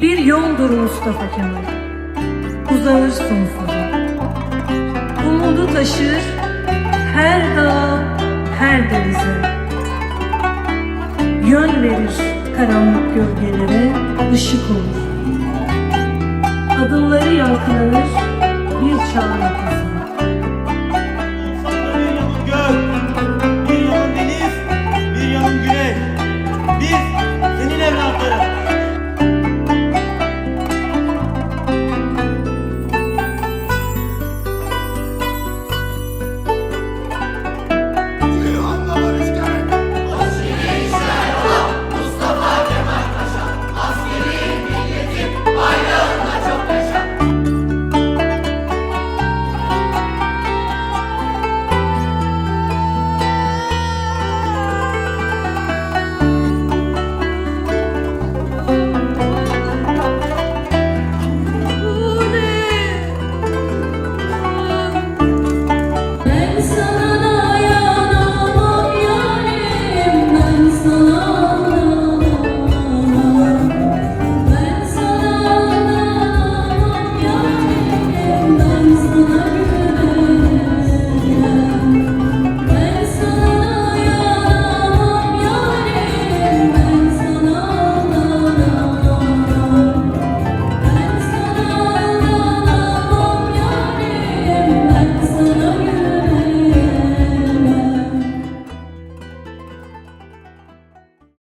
Bir yoldur Mustafa Kemal. Uzanır sonsuza. Umudu taşır her dağ, her denize. Yön verir karanlık gölgelere, ışık olur. Adımları yankılanır bir çağın ötesi.